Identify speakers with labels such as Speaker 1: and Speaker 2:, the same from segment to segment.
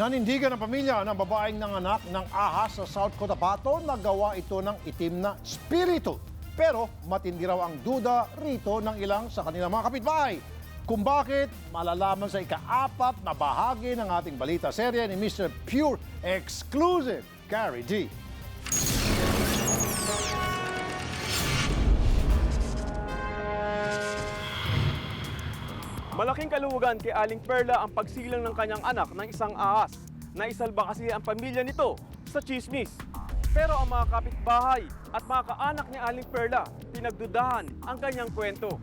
Speaker 1: Nanindigan ng pamilya ng babaeng nanganak ng ahas sa South Cotabato na gawa ito ng itim na spirito. Pero matindi raw ang duda rito ng ilang sa kanilang mga kapitbahay. Kung bakit, malalaman sa ikaapat na bahagi ng ating balita serye ni Mr. Pure Exclusive, Gary G.
Speaker 2: Malaking kaluwagan kay Aling Perla ang pagsilang ng kanyang anak ng isang ahas. Naisalba kasi ang pamilya nito sa chismis. Pero ang mga kapitbahay at mga kaanak ni Aling Perla, pinagdudahan ang kanyang kwento.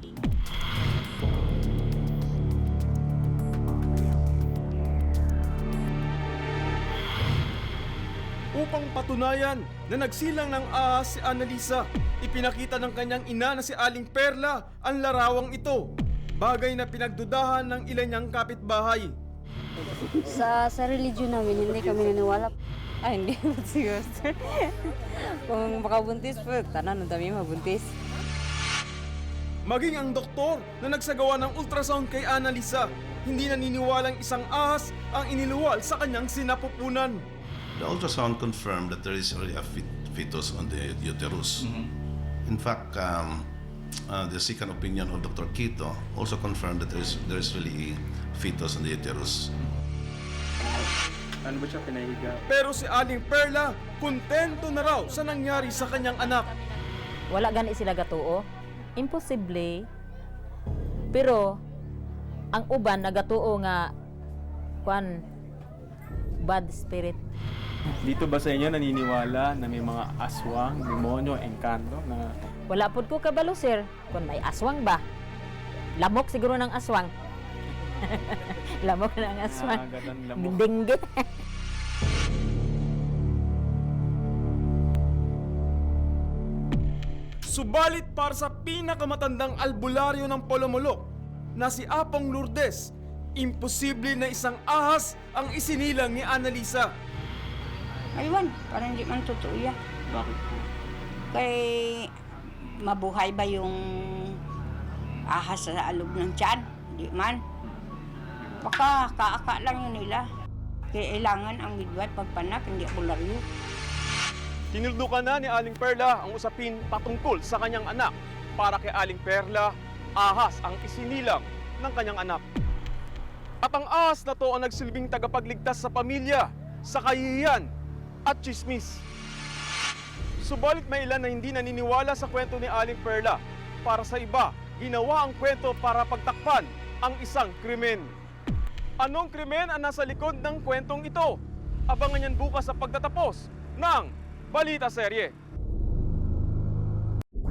Speaker 2: Upang patunayan na nagsilang ng ahas si Annalisa, ipinakita ng kanyang ina na si Aling Perla ang larawang ito. Bagay na pinagdudahan ng ilan niyang kapitbahay.
Speaker 3: Sa, sa religion namin, hindi kami naniwala.
Speaker 4: Ah, hindi po siguro, sir. Kung makabuntis po, tanan, ang dami mabuntis.
Speaker 2: Maging ang doktor na nagsagawa ng ultrasound kay Annalisa, hindi naniniwalang isang ahas ang iniluwal sa kanyang sinapupunan.
Speaker 5: The ultrasound confirmed that there is already a fet- fetus on the uterus. In fact, um, uh, the second opinion of Dr. Quito also confirmed that there is, there is really a fetus on the uterus.
Speaker 6: Ano ba siya pinahiga?
Speaker 2: Pero si Aling Perla, kontento na raw sa nangyari sa kanyang anak.
Speaker 7: wala gani sila gatuo. Imposible. Pero ang uban nagatuo nga kwan bad spirit.
Speaker 6: Dito ba sa inyo naniniwala na may mga aswang, demonyo, engkanto na
Speaker 7: Wala pud ko kabalo sir kung may aswang ba. Lamok siguro ng aswang. Lamok ng aswang.
Speaker 6: nakagatan lamok?
Speaker 7: Dingge.
Speaker 2: Subalit para sa pinakamatandang albularyo ng Polomolok na si Apong Lourdes, imposible na isang ahas ang isinilang ni Annalisa.
Speaker 8: Aywan, parang hindi man totoo yan.
Speaker 6: bakit po?
Speaker 8: Kay mabuhay ba yung ahas sa alog ng tiyan? Hindi man. Baka kaaka lang yun nila. Kailangan ang midwife pagpanak, hindi bularyo.
Speaker 2: Tinildukan na ni Aling Perla ang usapin patungkol sa kanyang anak. Para kay Aling Perla, ahas ang isinilang ng kanyang anak. At ang ahas na to ang nagsilbing tagapagligtas sa pamilya, sa kahihiyan at chismis. Subalit may ilan na hindi naniniwala sa kwento ni Aling Perla. Para sa iba, ginawa ang kwento para pagtakpan ang isang krimen. Anong krimen ang nasa likod ng kwentong ito? Abangan yan bukas sa pagtatapos ng Balita Serye.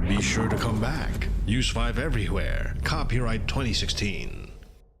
Speaker 9: Be sure to come back. Use 5 everywhere. Copyright 2016.